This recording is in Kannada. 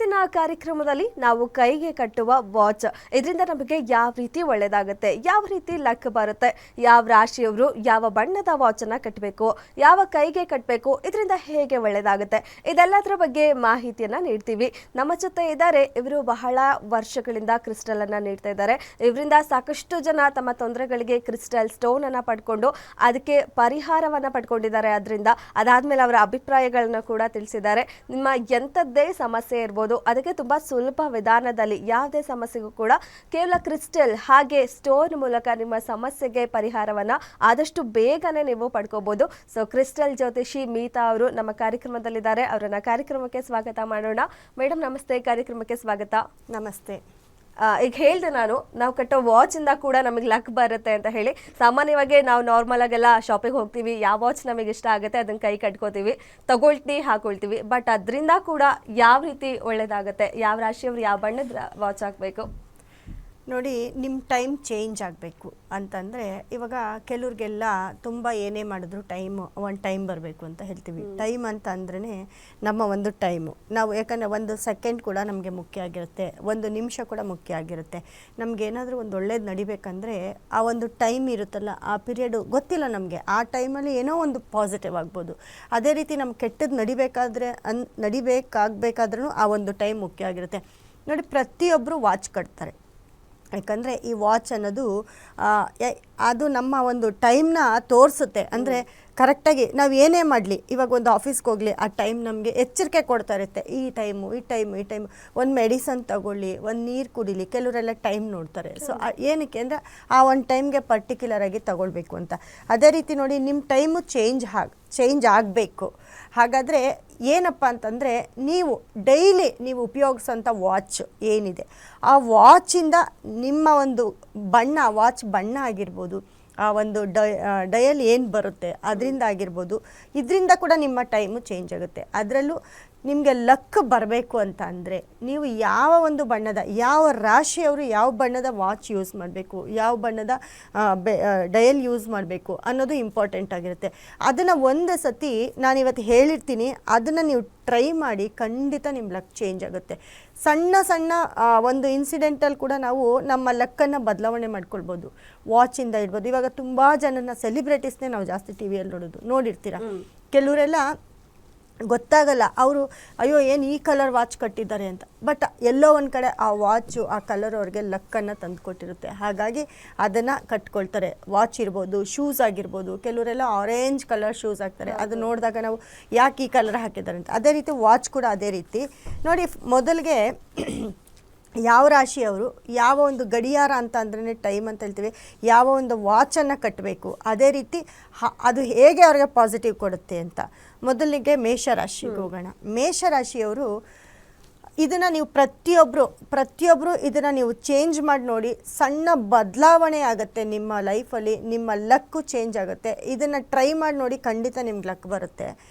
ಇವತ್ತಿನ ಕಾರ್ಯಕ್ರಮದಲ್ಲಿ ನಾವು ಕೈಗೆ ಕಟ್ಟುವ ವಾಚ್. ಇದರಿಂದ ನಮಗೆ ಯಾವ ರೀತಿ ಒಳ್ಳೆಯದಾಗುತ್ತೆ ಯಾವ ರೀತಿ ಲಕ್ ಬರುತ್ತೆ, ಯಾವ ರಾಶಿಯವರು ಯಾವ ಬಣ್ಣದ ವಾಚ್ ಅನ್ನ ಕಟ್ಟಬೇಕು, ಯಾವ ಕೈಗೆ ಕಟ್ಟಬೇಕು, ಇದರಿಂದ ಹೇಗೆ ಒಳ್ಳೆಯದಾಗುತ್ತೆ ಇದೆಲ್ಲದರ ಬಗ್ಗೆ ಮಾಹಿತಿಯನ್ನ ನೀಡ್ತೀವಿ. ನಮ್ಮ ಜೊತೆ ಇದ್ದಾರೆ, ಇವರು ಬಹಳ ವರ್ಷಗಳಿಂದ ಕ್ರಿಸ್ಟಲ್ ಅನ್ನ ನೀಡ್ತಾ ಇದ್ದಾರೆ. ಇವರಿಂದ ಸಾಕಷ್ಟು ಜನ ತಮ್ಮ ತೊಂದರೆಗಳಿಗೆ ಕ್ರಿಸ್ಟಲ್ ಸ್ಟೋನ್ ಅನ್ನ ಪಡ್ಕೊಂಡು, ಅದಕ್ಕೆ ಪರಿಹಾರವನ್ನ ಪಡ್ಕೊಂಡಿದ್ದಾರೆ. ಅದರಿಂದ ಅದಾದ್ಮೇಲೆ ಅವರ ಅಭಿಪ್ರಾಯಗಳನ್ನ ಕೂಡ ತಿಳಿಸಿದ್ದಾರೆ. ನಿಮ್ಮ ಎಂಥದ್ದೇ ಸಮಸ್ಯೆ ಇರ್ಬೋದು ಅದಕ್ಕೆ ತುಂಬಾ ಸುಲಭ ವಿಧಾನದಲ್ಲಿ ಯಾವುದೇ ಸಮಸ್ಯೆಗೂ ಕೂಡ ಕೇವಲ ಕ್ರಿಸ್ಟಲ್ ಹಾಗೆ ಸ್ಟೋನ್ ಮೂಲಕ ನಿಮ್ಮ ಸಮಸ್ಯೆಗೆ ಪರಿಹಾರವನ್ನ ಆದಷ್ಟು ಬೇಗನೆ ನೀವು ಪಡ್ಕೋಬಹುದು ಸೊ ಕ್ರಿಸ್ಟಲ್ ಜ್ಯೋತಿಷಿ ಮೀತಾ ಅವರು ನಮ್ಮ ಕಾರ್ಯಕ್ರಮದಲ್ಲಿದ್ದಾರೆ. ಅವರನ್ನ ಕಾರ್ಯಕ್ರಮಕ್ಕೆ ಸ್ವಾಗತ ಮಾಡೋಣ. ಮೇಡಮ್ ನಮಸ್ತೆ. ಕಾರ್ಯಕ್ರಮಕ್ಕೆ ಸ್ವಾಗತ. ನಮಸ್ತೆ. ಈಗ ಹೇಳ್ದೆ ನಾನು, ನಾವು ಕಟ್ಟೋ ಇಂದ ಕೂಡ ನಮಗೆ ಲಕ್ ಬರುತ್ತೆ ಅಂತ ಹೇಳಿ. ಸಾಮಾನ್ಯವಾಗಿ ನಾವು ನಾರ್ಮಲ್ ಆಗೆಲ್ಲ ಶಾಪಿಗೆ ಹೋಗ್ತೀವಿ, ಯಾವ ವಾಚ್ ನಮಗೆ ಇಷ್ಟ ಆಗುತ್ತೆ ಅದನ್ನ ಕೈ ಕಟ್ಕೋತೀವಿ ತಗೊಳ್ತೀವಿ ಹಾಕೊಳ್ತೀವಿ. ಬಟ್ ಅದರಿಂದ ಕೂಡ ಯಾವ ರೀತಿ ಒಳ್ಳೇದಾಗುತ್ತೆ, ಯಾವ ರಾಶಿಯವ್ರು ಯಾವ ಬಣ್ಣದ ವಾಚ್ ಹಾಕಬೇಕು? ನೋಡಿ ನಿಮ್ಮ ಟೈಮ್ ಚೇಂಜ್ ಆಗಬೇಕು ಅಂತಂದರೆ ಇವಾಗ ಕೆಲವ್ರಿಗೆಲ್ಲ ತುಂಬ ಏನೇ ಮಾಡಿದ್ರು ಟೈಮು ಒಂದು ಟೈಮ್ ಬರಬೇಕು ಅಂತ ಹೇಳ್ತೀವಿ. ಟೈಮ್ ಅಂತ ಅಂದ್ರೇ ನಮ್ಮ ಒಂದು ಟೈಮು. ನಾವು ಯಾಕಂದರೆ ಒಂದು ಸೆಕೆಂಡ್ ಕೂಡ ನಮಗೆ ಮುಖ್ಯ ಆಗಿರುತ್ತೆ ಒಂದು ನಿಮಿಷ ಕೂಡ ಮುಖ್ಯ ಆಗಿರುತ್ತೆ. ನಮ್ಗೆ ಏನಾದರೂ ಒಂದು ಒಳ್ಳೇದು ನಡಿಬೇಕಂದ್ರೆ ಆ ಒಂದು ಟೈಮ್ ಇರುತ್ತಲ್ಲ ಆ ಪೀರಿಯಡು ಗೊತ್ತಿಲ್ಲ ನಮಗೆ. ಆ ಟೈಮಲ್ಲಿ ಏನೋ ಒಂದು ಪಾಸಿಟಿವ್ ಆಗ್ಬೋದು. ಅದೇ ರೀತಿ ನಮ್ಮ ಕೆಟ್ಟದ್ದು ನಡಿಬೇಕಾದ್ರೆ ಅನ್ ನಡಿಬೇಕಾಗಬೇಕಾದ್ರೂ ಆ ಒಂದು ಟೈಮ್ ಮುಖ್ಯ ಆಗಿರುತ್ತೆ. ನೋಡಿ ಪ್ರತಿಯೊಬ್ಬರು ವಾಚ್ ಕಟ್ತಾರೆ. ಯಾಕಂದರೆ ಈ ವಾಚ್ ಅನ್ನೋದು ಅದು ನಮ್ಮ ಒಂದು ಟೈಮ್ನ ತೋರಿಸುತ್ತೆ. ಅಂದರೆ ಕರೆಕ್ಟಾಗಿ ನಾವು ಏನೇ ಮಾಡಲಿ, ಇವಾಗ ಒಂದು ಆಫೀಸ್ಗೆ ಹೋಗಲಿ, ಆ ಟೈಮ್ ನಮಗೆ ಎಚ್ಚರಿಕೆ ಕೊಡ್ತಾ ಇರುತ್ತೆ. ಈ ಟೈಮು ಈ ಟೈಮು ಈ ಟೈಮು ಒಂದು ಮೆಡಿಸನ್ ತಗೊಳ್ಳಿ, ಒಂದು ನೀರು ಕುಡಿಲಿ, ಕೆಲವರೆಲ್ಲ ಟೈಮ್ ನೋಡ್ತಾರೆ. ಸೊ ಏನಕ್ಕೆ ಅಂದರೆ ಆ ಒಂದು ಟೈಮ್ಗೆ ಪರ್ಟಿಕ್ಯುಲರ್ ಆಗಿ ತಗೊಳ್ಬೇಕು ಅಂತ. ಅದೇ ರೀತಿ ನೋಡಿ ನಿಮ್ಮ ಟೈಮು ಚೇಂಜ್ ಆಗ ಚೇಂಜ್ ಆಗಬೇಕು. ಹಾಗಾದರೆ ಏನಪ್ಪ ಅಂತಂದರೆ, ನೀವು ಡೈಲಿ ನೀವು ಉಪಯೋಗಿಸೋಂಥ ವಾಚ್ ಏನಿದೆ, ಆ ವಾಚಿಂದ ನಿಮ್ಮ ಒಂದು ಬಣ್ಣ ವಾಚ್ ಬಣ್ಣ ಆಗಿರ್ಬೋದು ಆ ಒಂದು ಡಯ ಡಯಲ್ ಏನು ಬರುತ್ತೆ, ಅದರಿಂದ ಆಗಿರ್ಬೋದು, ಇದರಿಂದ ಕೂಡ ನಿಮ್ಮ ಟೈಮು ಚೇಂಜ್ ಆಗುತ್ತೆ. ಅದರಲ್ಲೂ ನಿಮಗೆ ಲಕ್ ಬರಬೇಕು ಅಂತ ಅಂದರೆ ನೀವು ಯಾವ ಒಂದು ಬಣ್ಣದ ಯಾವ ರಾಶಿಯವರು ಯಾವ ಬಣ್ಣದ ವಾಚ್ ಯೂಸ್ ಮಾಡಬೇಕು ಯಾವ ಬಣ್ಣದ ಡಯಲ್ ಯೂಸ್ ಮಾಡಬೇಕು ಅನ್ನೋದು ಇಂಪಾರ್ಟೆಂಟ್ ಆಗಿರುತ್ತೆ. ಅದನ್ನು ಒಂದು ಸತಿ ನಾನಿವತ್ತು ಹೇಳಿರ್ತೀನಿ ಅದನ್ನು ನೀವು ಟ್ರೈ ಮಾಡಿ ಖಂಡಿತ ನಿಮ್ಮ ಲಕ್ ಚೇಂಜ್ ಆಗುತ್ತೆ. ಸಣ್ಣ ಸಣ್ಣ ಒಂದು ಇನ್ಸಿಡೆಂಟಲ್ಲಿ ಕೂಡ ನಾವು ನಮ್ಮ ಲಕ್ಕನ್ನು ಬದಲಾವಣೆ ಮಾಡ್ಕೊಳ್ಬೋದು. ವಾಚಿಂದ ಇಡ್ಬೋದು ಇವಾಗ ತುಂಬ ಜನನ ಸೆಲಿಬ್ರಿಟೀಸ್ನೇ ನಾವು ಜಾಸ್ತಿ ಟಿ ವಿಯಲ್ಲಿ ನೋಡೋದು ನೋಡಿರ್ತೀರ? ಕೆಲವರೆಲ್ಲ ಗೊತ್ತಾಗಲ್ಲ. ಅವರು ಅಯ್ಯೋ ಏನು ಈ ಕಲರ್ ವಾಚ್ ಕಟ್ಟಿದ್ದಾರೆ ಅಂತ. ಬಟ್ ಎಲ್ಲೋ ಒಂದು ಕಡೆ ಆ ವಾಚು ಆ ಕಲರ್ ಅವ್ರಿಗೆ ಲಕ್ಕನ್ನು ತಂದು ಕೊಟ್ಟಿರುತ್ತೆ ಹಾಗಾಗಿ ಅದನ್ನು ಕಟ್ಕೊಳ್ತಾರೆ. ವಾಚ್ ಇರ್ಬೋದು ಶೂಸ್ ಆಗಿರ್ಬೋದು ಕೆಲವರೆಲ್ಲ ಆರೆಂಜ್ ಕಲರ್ ಶೂಸ್ ಹಾಕ್ತಾರೆ. ಅದು ನೋಡಿದಾಗ ನಾವು ಯಾಕೆ ಈ ಕಲರ್ ಹಾಕಿದ್ದಾರೆ ಅಂತ. ಅದೇ ರೀತಿ ವಾಚ್ ಕೂಡ ಅದೇ ರೀತಿ. ನೋಡಿ ಮೊದಲಿಗೆ ಯಾವ ರಾಶಿಯವರು ಯಾವ ಒಂದು ಗಡಿಯಾರ ಅಂತ ಅಂದ್ರೆ ಟೈಮ್ ಅಂತ ಹೇಳ್ತೀವಿ. ಯಾವ ಒಂದು ವಾಚನ್ನು ಕಟ್ಟಬೇಕು ಅದೇ ರೀತಿ ಹ- ಅದು ಹೇಗೆ ಅವ್ರಿಗೆ ಪಾಸಿಟಿವ್ ಕೊಡುತ್ತೆ ಅಂತ. ಮೊದಲಿಗೆ ಮೇಷರಾಶಿಗೆ ಹೋಗೋಣ. ಮೇಷರಾಶಿಯವರು ಇದನ್ನು ನೀವು ಪ್ರತಿಯೊಬ್ಬರು ಪ್ರತಿಯೊಬ್ಬರು ಇದನ್ನು ನೀವು ಚೇಂಜ್ ಮಾಡಿ ನೋಡಿ ಸಣ್ಣ ಬದಲಾವಣೆ ಆಗುತ್ತೆ ನಿಮ್ಮ ಲೈಫಲ್ಲಿ ನಿಮ್ಮ ಲಕ್ಕು ಚೇಂಜ್ ಆಗುತ್ತೆ. ಇದನ್ನು ಟ್ರೈ ಮಾಡಿ ನೋಡಿ ಖಂಡಿತ ನಿಮ್ಗೆ ಲಕ್ ಬರುತ್ತೆ.